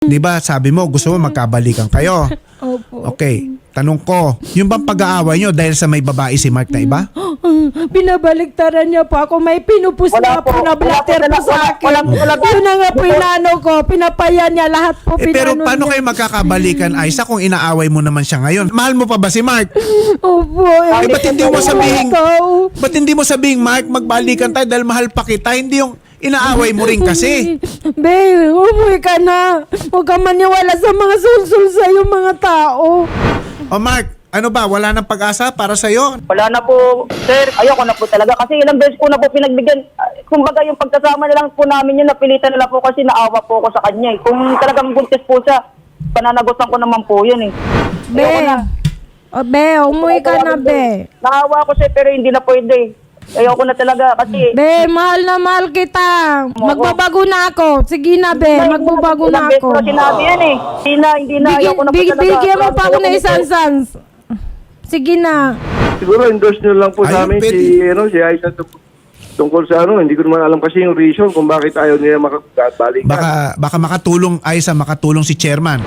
Di ba sabi mo gusto mo magkabalikan kayo? Opo. Okay. Tanong ko, yung bang pag-aaway nyo dahil sa may babae si Mark na iba? Binabaliktaran niya po ako. May pinupus Wala na po, po. na Wala blatter po po sa Wala- akin. wala- wala- Yun na nga po inano ko. Pinapaya niya lahat po. Eh, pero pinano paano niya. kayo magkakabalikan, Aisa, kung inaaway mo naman siya ngayon? Mahal mo pa ba si Mark? Opo. Eh, ba't hindi mo sabihin, Ikaw. ba't hindi mo sabihin, Mark, magbalikan tayo dahil mahal pa kita? Hindi yung inaaway mo rin kasi. Be, umuwi ka na. Huwag ka maniwala sa mga sulsul sa yung mga tao. O Mark, ano ba, wala nang pag-asa para sa'yo? Wala na po, sir. Ayoko na po talaga. Kasi ilang beses ko na po pinagbigyan. Ah, Kumbaga yung pagkasama na lang po namin yun, napilitan na lang po kasi naawa po ako sa kanya. Eh. Kung talagang buntis po siya, pananagutan ko naman po yun eh. Be. Ayoko na. O, be, umuwi ka na, be. Naawa ko siya pero hindi na pwede. Ayoko na talaga kasi... Be, mahal na mahal kita. Magbabago na ako. Sige na, be. Magbabago Ilang na beses ako. ko na sinabi yan eh. Hindi na, hindi na. Bigyan, Ayoko na po big, talaga. bigyan mo pa ako na isang sans. Sige na. Siguro endorse nyo lang po sa amin pwede. si, ano, si Aisha tung- tungkol sa ano, hindi ko naman alam kasi yung reason kung bakit ayaw nila makabalikan. Baka, baka makatulong, Aisa, makatulong si chairman.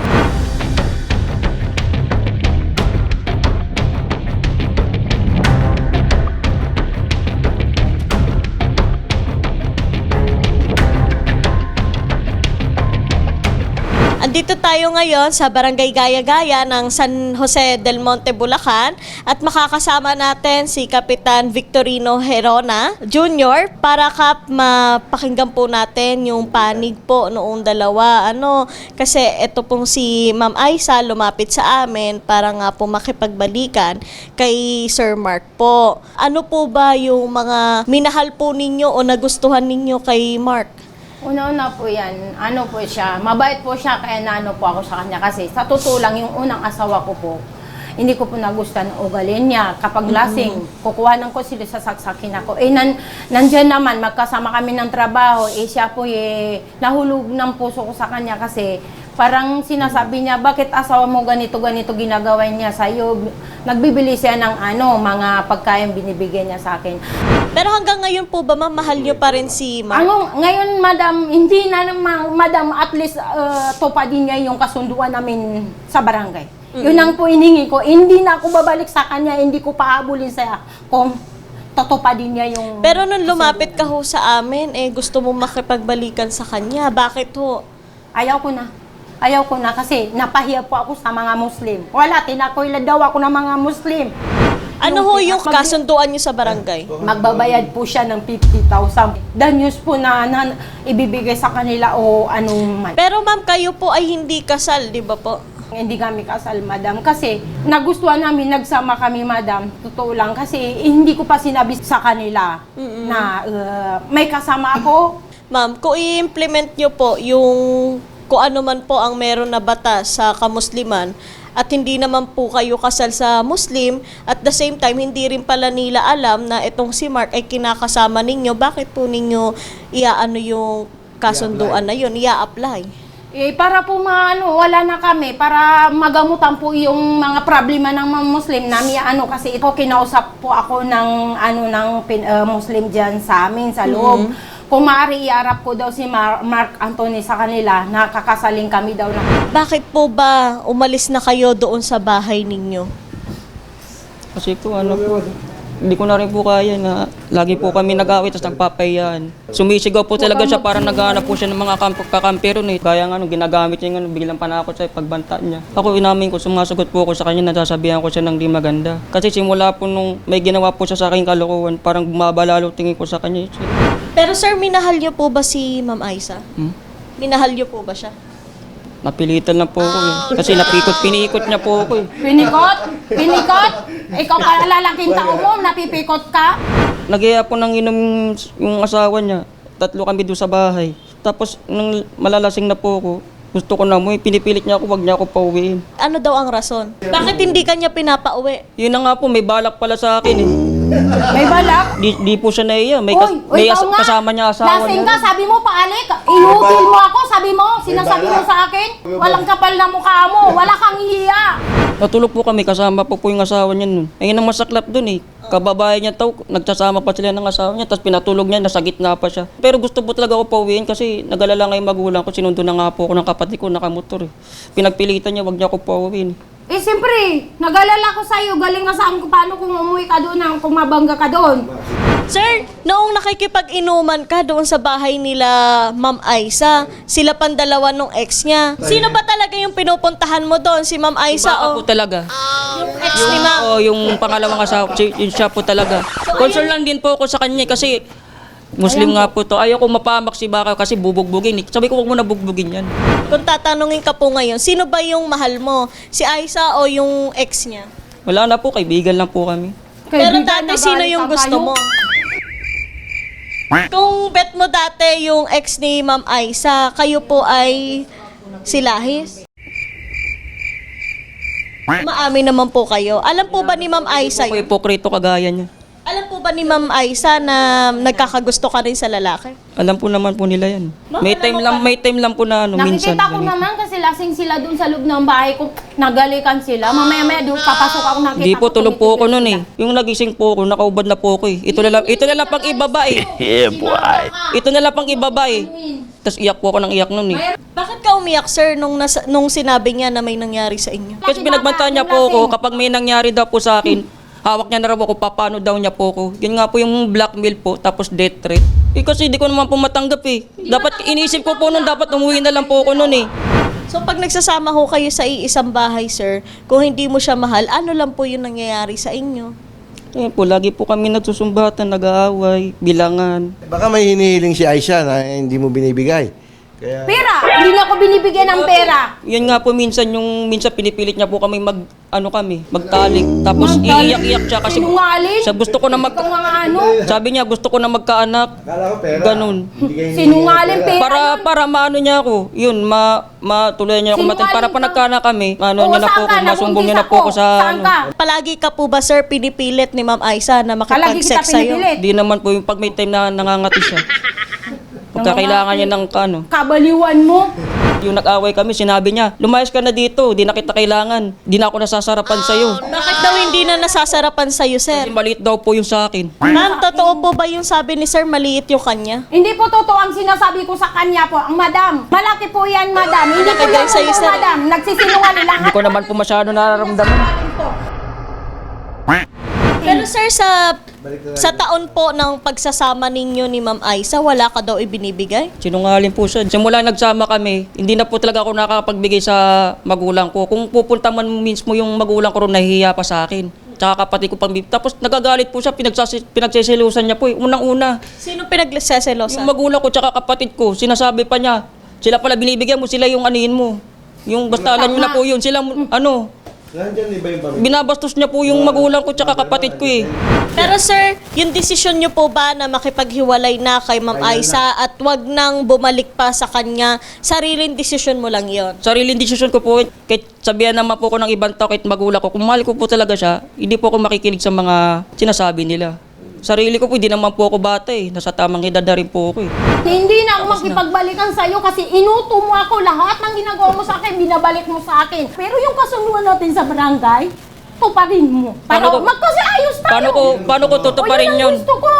Andito tayo ngayon sa Barangay Gaya-Gaya ng San Jose del Monte, Bulacan at makakasama natin si Kapitan Victorino Herona Jr. para kap mapakinggan po natin yung panig po noong dalawa. Ano, kasi ito pong si Ma'am Aisa lumapit sa amin para nga po makipagbalikan kay Sir Mark po. Ano po ba yung mga minahal po ninyo o nagustuhan ninyo kay Mark? Una-una po yan, ano po siya, mabait po siya kaya naano po ako sa kanya kasi sa totoo lang yung unang asawa ko po, hindi ko po nagustuhan ang ugalin niya. Kapag lasing, kukuhanan ko sila sa saksakin ako. Eh, nan, nandyan naman, magkasama kami ng trabaho, eh siya po eh, nahulog ng puso ko sa kanya kasi parang sinasabi niya, bakit asawa mo ganito, ganito ginagawa niya sa'yo? Nagbibili siya ng ano, mga pagkain binibigyan niya sa akin. Pero hanggang ngayon po ba, ma'am, mahal nyo pa rin si Mark? Ano, ngayon, madam, hindi na naman, madam, at least uh, tupadin niya yung kasunduan namin sa barangay. Yun ang po iningi ko. Hindi na ako babalik sa kanya, hindi ko pahabulin sa kung tutupadin niya yung... Pero nung lumapit ka ho sa amin, eh gusto mo makipagbalikan sa kanya. Bakit ho? Ayaw ko na. Ayaw ko na kasi napahiya po ako sa mga Muslim. Wala, tinakoy daw ako ng mga Muslim. Ano ho yung kasunduan nyo sa barangay? Magbabayad po siya ng 50,000. The news po na, na ibibigay sa kanila o anong man. Pero ma'am, kayo po ay hindi kasal, di ba po? Hindi kami kasal, madam. Kasi nagustuhan namin, nagsama kami, madam. Totoo lang. Kasi hindi ko pa sinabi sa kanila na uh, may kasama ako. Ma'am, kung i-implement nyo po yung kung ano man po ang meron na batas sa kamusliman at hindi naman po kayo kasal sa Muslim at the same time hindi rin pala nila alam na itong si Mark ay kinakasama ninyo, bakit po ninyo iaano yung kasunduan na yun, ia-apply? Eh, para po maano, wala na kami. Para magamutan po yung mga problema ng mga Muslim namin. Ano, kasi ito, kinausap po ako ng, ano, ng pin- uh, Muslim dyan sa amin, sa loob. Kung maaari, iarap ko daw si Mar- Mark Anthony sa kanila, nakakasaling kami daw na. Bakit po ba umalis na kayo doon sa bahay ninyo? Kasi po ano po, hindi ko na rin po kaya na lagi po kami nag-awit tapos nagpapayan. Sumisigaw po talaga siya parang naghahanap po siya ng mga kamp kakampero eh. Kaya nga ano, ginagamit niya nga, biglang panakot sa pagbanta niya. Ako inamin ko, sumasagot po ako sa kanya, nasasabihan ko siya ng di maganda. Kasi simula po nung may ginawa po siya sa akin kalokohan, parang bumaba lalo tingin ko sa kanya. Pero sir, minahal niyo po ba si Ma'am Aisa? Hmm? Minahal niyo po ba siya? Napilitan lang po ako eh. Kasi napikot, piniikot niya po ako eh. Pinikot? Pinikot? Ikaw ka lalaking tao mo, napipikot ka? Nagyaya po ng inom yung asawa niya. Tatlo kami doon sa bahay. Tapos nang malalasing na po ako, gusto ko na mo, eh, pinipilit niya ako, wag niya ako pauwiin. Ano daw ang rason? Bakit hindi kanya pinapauwi? Yun na nga po, may balak pala sa akin eh. May balak? Di, di po siya naiya. May, Uy, kas- uy, may ikaw as- nga. kasama niya asawa Lasing niya. ka, sabi mo paalik. Inutil mo ako, sabi mo. Sinasabi mo sa akin. Walang kapal na mukha mo. Wala kang hiya. Natulog po kami, kasama po po yung asawa niya nun. Ayun ang masaklap dun eh. Kababae niya tao, nagsasama pa sila ng asawa niya, tapos pinatulog niya, nasa gitna pa siya. Pero gusto po talaga ako pauwiin kasi nagalala nga yung magulang ko, sinundo na nga po ako ng kapatid ko, nakamotor eh. Pinagpilitan niya, wag niya ako pauwiin. Eh, siyempre, nag-alala ko sa'yo. Galing nga saan ko paano kung umuwi ka doon, ang- kung mabangga ka doon. Sir, noong nakikipag-inuman ka doon sa bahay nila Ma'am Aisa, sila pang dalawa nung ex niya. Sino ba talaga yung pinupuntahan mo doon? Si Ma'am Aisa Baka o po talaga. yung ex ni Ma'am? Oo, yung pangalawang asawa, si, yun siya po talaga. Concern lang din po ako sa kanya eh, kasi Muslim nga po to. Ayaw ko mapamak si Baka kasi bubugbugin. eh. Sabi ko, huwag mo na bugbugin yan. Kung tatanungin ka po ngayon, sino ba yung mahal mo? Si Aisa o yung ex niya? Wala na po, kaibigan lang po kami. Pero dati, sino yung gusto mo? Kung bet mo dati yung ex ni Ma'am Aisa, kayo po ay silahis? Maamin naman po kayo. Alam po ba ni Ma'am Aisa Ako yun? ipokrito kagaya niya. Alam po ba ni Ma'am Aisa na nagkakagusto ka rin sa lalaki? Alam po naman po nila yan. May time lang, may time lang po na ano, minsan. Nakikita ko ganito. naman kasi lasing sila doon sa loob ng bahay ko. Nagalikan sila. Mamaya-maya doon papasok ako nakita Hindi po, ko, tulog po ako noon eh. Yung nagising po ako, nakaubad na po ako eh. Ito na lang, ito na lang pang ibaba eh. Ito na lang pang ibaba eh. Tapos iyak po ako ng iyak noon eh. Bakit ka umiyak, sir, nung, nasa, nung sinabi niya na may nangyari sa inyo? Kasi binagbantaan niya po ako, kapag may nangyari daw po sa akin, hawak niya na raw ako, papano daw niya po ako. Yun nga po yung blackmail po, tapos death threat. Eh kasi di ko naman po matanggap eh. Dapat inisip ko po noon, dapat umuwi na lang po ako noon eh. So pag nagsasama ho kayo sa iisang bahay, sir, kung hindi mo siya mahal, ano lang po yung nangyayari sa inyo? Ayun po, lagi po kami nagsusumbatan, nag-aaway, bilangan. Baka may hinihiling si Aisha na hindi mo binibigay. Kaya Pera! Hindi na ako binibigyan ng pera. Yan nga po minsan yung minsan pinipilit niya po kami mag ano kami, magtalik. Tapos iiyak-iyak siya kasi Sinungaling. sa gusto ko na mag Ikaw mga ano. Sabi niya gusto ko na magkaanak. Kala ko pera. Ganun. Sinungaling pera. Para para maano niya ako. Yun, ma matuloy niya ako matin para pa Sinungaling ka. nagkaanak kami. Ano Oo, niya na po saan ako, ka? masumbong niya na po ako sa Saan ano. ka? Palagi ka po ba, sir, pinipilit ni Ma'am Aisa na Palagi kita makipag-sex sa'yo? pinipilit. Di naman po yung pag may time na nangangati siya. Pagka kailangan niya ng ano. Kabaliwan mo. Yung nag-away kami, sinabi niya, lumayas ka na dito, di na kita kailangan. Di na ako nasasarapan sa'yo. Bakit daw hindi na nasasarapan sa'yo, sir? Kasi maliit daw po yung sa akin. Ma'am, totoo po ba yung sabi ni sir, maliit yung kanya? Hindi po totoo ang sinasabi ko sa kanya po, ang madam. Malaki po yan, madam. Hindi po yan sa'yo, totoo, sir. madam. Nagsisinungaling lahat. Hindi ko naman po masyado nararamdaman. Pero sir, sa sa taon po ng pagsasama ninyo ni Ma'am Aisa, wala ka daw ibinibigay? Sinungaling po siya. Simula nagsama kami, hindi na po talaga ako nakakapagbigay sa magulang ko. Kung pupunta man mismo yung magulang ko ron, nahihiya pa sa akin. Tsaka kapatid ko pang Tapos nagagalit po siya, pinagsasi, pinagseselusan niya po. eh. Unang-una, Sino pinagseselosa? yung magulang ko tsaka kapatid ko, sinasabi pa niya, sila pala binibigyan mo, sila yung anihin mo. Yung basta alam niyo na po yun, sila ano, Nandyan iba yung pamilya. binabastos niya po yung magulang ko tsaka kapatid ko eh. Pero sir, yung desisyon nyo po ba na makipaghiwalay na kay Ma'am Aisa at wag nang bumalik pa sa kanya, sariling desisyon mo lang yon. Sariling desisyon ko po, kahit sabihan naman po ko ng ibang tao, kahit magulang ko, kung mahal ko po talaga siya, hindi po ako makikinig sa mga sinasabi nila. Sarili ko po, hindi naman po ako bata eh. Nasa tamang edad na rin po ako eh. Hindi na ako makipagbalikan sa'yo kasi inuto mo ako lahat ng ginagawa mo sa akin, binabalik mo sa akin. Pero yung kasunduan natin sa barangay, tuparin mo. Para Paano ko- magkasiayos tayo. Paano ko, paano ko tutuparin O, yun? yun? ang gusto ko.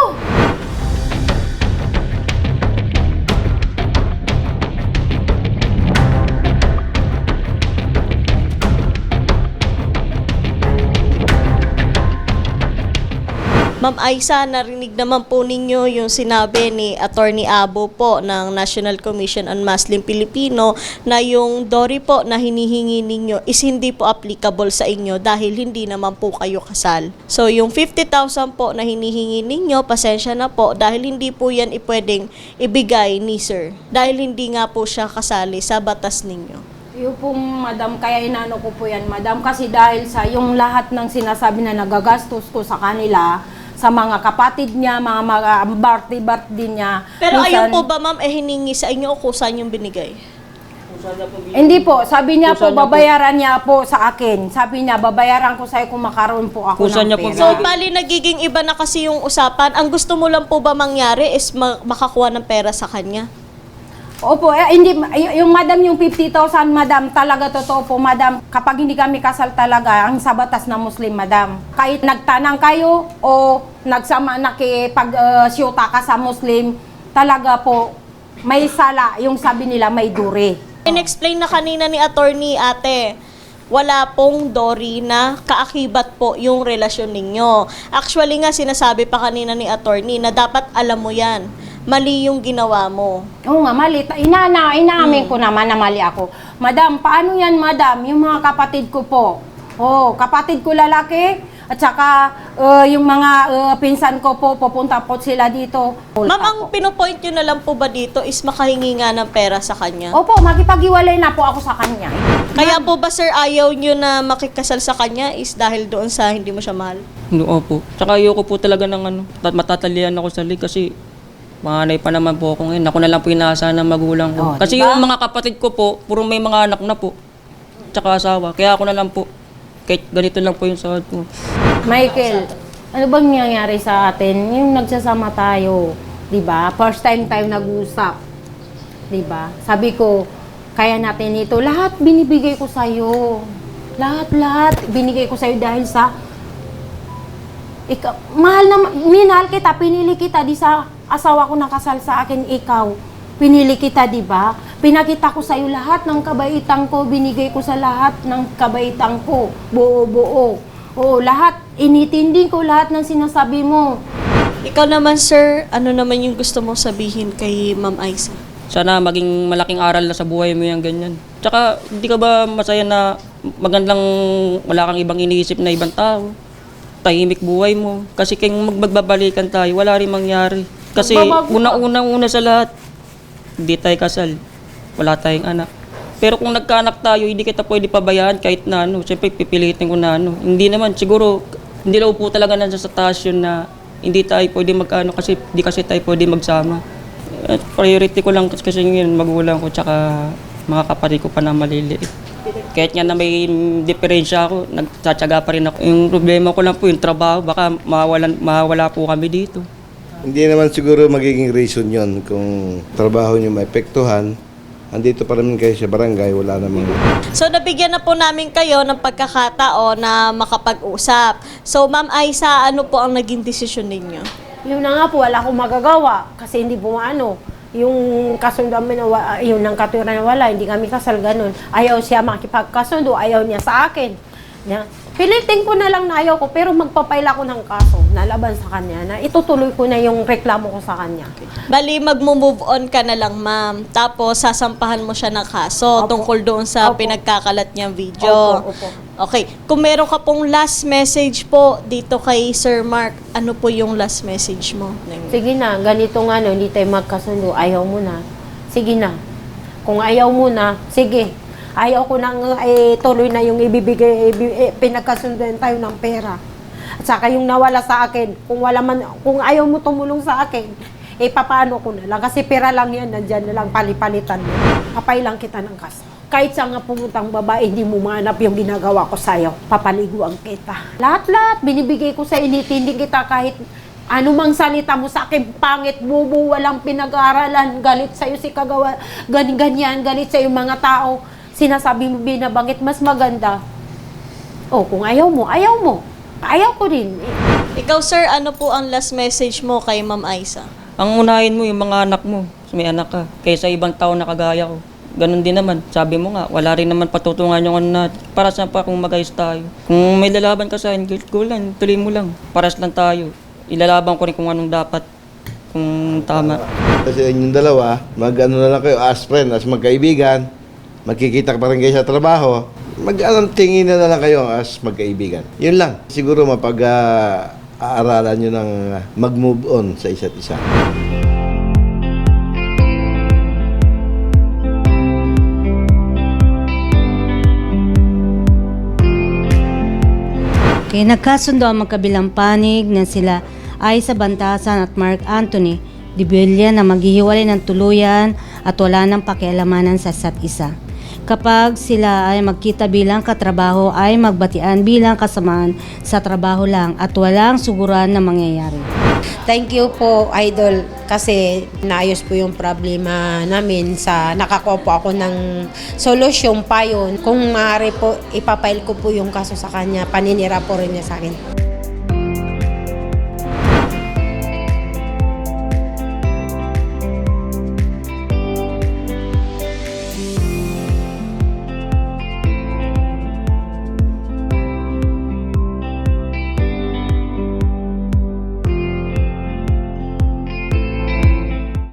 Ma'am Aisa, narinig naman po ninyo yung sinabi ni Attorney Abo po ng National Commission on Muslim Filipino na yung DORI po na hinihingi ninyo is hindi po applicable sa inyo dahil hindi naman po kayo kasal. So yung 50,000 po na hinihingi ninyo, pasensya na po dahil hindi po yan ipwedeng ibigay ni sir dahil hindi nga po siya kasali sa batas ninyo. Yung pong madam, kaya inano ko po yan madam kasi dahil sa yung lahat ng sinasabi na nagagastos ko sa kanila, sa mga kapatid niya, mga mga birthday-birthday niya. Pero minsan- ayun po ba ma'am, eh hiningi sa inyo o kung saan yung binigay? Hindi po, sabi niya po, niya po. babayaran niya po sa akin. Sabi niya, babayaran ko sa'yo kung makaroon po ako Kusa ng niya po pera. So, bali nagiging iba na kasi yung usapan. Ang gusto mo lang po ba mangyari is ma- makakuha ng pera sa kanya? Opo, eh, hindi, y- yung madam, yung 50,000, madam, talaga totoo po, madam. Kapag hindi kami kasal talaga, ang sa batas na Muslim, madam. Kahit nagtanang kayo o nagsama nakipag-syuta ka sa Muslim, talaga po, may sala, yung sabi nila may duri. In-explain na kanina ni attorney ate, wala pong Dory na kaakibat po yung relasyon ninyo. Actually nga, sinasabi pa kanina ni attorney na dapat alam mo yan. Mali yung ginawa mo. Oo nga, mali. Ta- Inana, inaamin ko naman na mali ako. Madam, paano yan, madam? Yung mga kapatid ko po. Oh, kapatid ko lalaki. At saka, uh, yung mga uh, pinsan ko po, pupunta po sila dito. Ma'am, ang pinopoint nyo na lang po ba dito is makahingi nga ng pera sa kanya? Opo, makipag-iwalay na po ako sa kanya. Kaya po ba sir, ayaw nyo na makikasal sa kanya is dahil doon sa hindi mo siya mahal? Oo po. Tsaka ayoko po talaga ng ano, tat- matatalian ako sa lig kasi manganay pa naman po ako ngayon. Ako na lang po inaasahan ng magulang ko. Oh, kasi diba? yung mga kapatid ko po, puro may mga anak na po. Tsaka asawa. Kaya ako na lang po. Kahit ganito lang po yung sahod ko. Michael, ano bang nangyayari sa atin? Yung nagsasama tayo, di ba? First time tayo nag-usap. Di ba? Sabi ko, kaya natin ito. Lahat binibigay ko sa'yo. Lahat-lahat binigay ko sa'yo dahil sa ikaw, mahal na, minahal kita, pinili kita, di sa asawa ko nakasal sa akin, ikaw. Pinili kita, di ba? Pinakita ko sa iyo lahat ng kabaitan ko, binigay ko sa lahat ng kabaitan ko, buo-buo. Oo, lahat, initindi ko lahat ng sinasabi mo. Ikaw naman sir, ano naman yung gusto mong sabihin kay Ma'am Aiza? Sana maging malaking aral na sa buhay mo yung ganyan. Tsaka, hindi ka ba masaya na magandang wala kang ibang iniisip na ibang tao? Tahimik buhay mo. Kasi kung magbabalikan tayo, wala rin mangyari. Kasi ka. una-una-una sa lahat, hindi tayo kasal. Wala tayong anak. Pero kung nagkaanak tayo, hindi kita pwede pabayaan kahit na ano. Siyempre, pipilitin ko na ano. Hindi naman, siguro, hindi lang po talaga nandiyan sa taas yun na hindi tayo pwede magkano kasi hindi kasi tayo pwede magsama. At priority ko lang kasi ngayon magulang ko tsaka mga kapatid ko pa na maliliit. Kahit nga na may diferensya ako, nagtsatsaga pa rin ako. Yung problema ko lang po yung trabaho, baka mawalan, mawala po kami dito. Hindi naman siguro magiging reason yon kung trabaho nyo maepektuhan. Andito pa rin kayo sa barangay, wala namang... So nabigyan na po namin kayo ng pagkakataon na makapag-usap. So Ma'am Aiza, ano po ang naging desisyon ninyo? Yun na nga po, wala akong magagawa kasi hindi po ano, yung kasunduan mo na wa- yun ang katuwiran na wala, hindi kami kasal ganun. Ayaw siya makipagkasundo, ayaw niya sa akin. Na, pilitin ko na lang na ayaw ko, pero magpapaila ko ng kaso na laban sa kanya na itutuloy ko na yung reklamo ko sa kanya. Bali, mag-move on ka na lang, ma'am. Tapos, sasampahan mo siya ng kaso Opo. tungkol doon sa Opo. pinagkakalat niyang video. Opo, opo. Okay. Kung meron ka pong last message po dito kay Sir Mark, ano po yung last message mo? Sige na, ganito nga no, hindi tayo magkasundo, ayaw mo na. Sige na. Kung ayaw mo na, sige. Ayaw ko nang eh, tuloy na yung ibibigay, ibi- eh, pinagkasunduan tayo ng pera. At saka yung nawala sa akin, kung wala man, kung ayaw mo tumulong sa akin, eh papaano ko na lang. Kasi pera lang yan, nandyan na lang, palipalitan mo. Kapay lang kita ng kaso. Kahit sa nga pumutang babae, hindi mo manap yung ginagawa ko sa'yo. Papaliguan kita. Lahat-lahat, binibigay ko sa initindi kita kahit ano mang salita mo sa akin, pangit, bubu, walang pinag-aaralan, galit sa'yo si kagawa, ganyan-ganyan, galit sa'yo mga tao. Sinasabi mo binabangit, mas maganda. Oh, kung ayaw mo, ayaw mo. Ayaw ko rin. Ikaw, sir, ano po ang last message mo kay Ma'am Aiza? Ang unahin mo yung mga anak mo, may anak ka, kaysa ibang tao na kagaya ko. Ganun din naman. Sabi mo nga, wala rin naman patutungan yung ano na, para sa pa kung magayos tayo. Kung may lalaban ka sa akin, go lang, tuloy mo lang. Paras lang tayo. Ilalaban ko rin kung anong dapat, kung tama. Kasi inyong dalawa, mag-ano na lang kayo, as friend, as magkaibigan. Magkikita pa rin kayo sa trabaho. Mag-anong tingin na lang kayo as magkaibigan. Yun lang. Siguro mapag-aaralan nyo ng mag-move on sa isa't isa. Kaya nagkasundo ang magkabilang panig na sila ay sa Bantasan at Mark Anthony, Dibilya na maghihiwalay ng tuluyan at wala ng pakialamanan sa isa't isa. Kapag sila ay magkita bilang katrabaho ay magbatian bilang kasamaan sa trabaho lang at walang suguran na mangyayari. Thank you po, Idol, kasi naayos po yung problema namin sa nakakuha po ako ng solusyon pa yun. Kung maaari po, ipapile ko po yung kaso sa kanya, paninira po rin niya sa akin.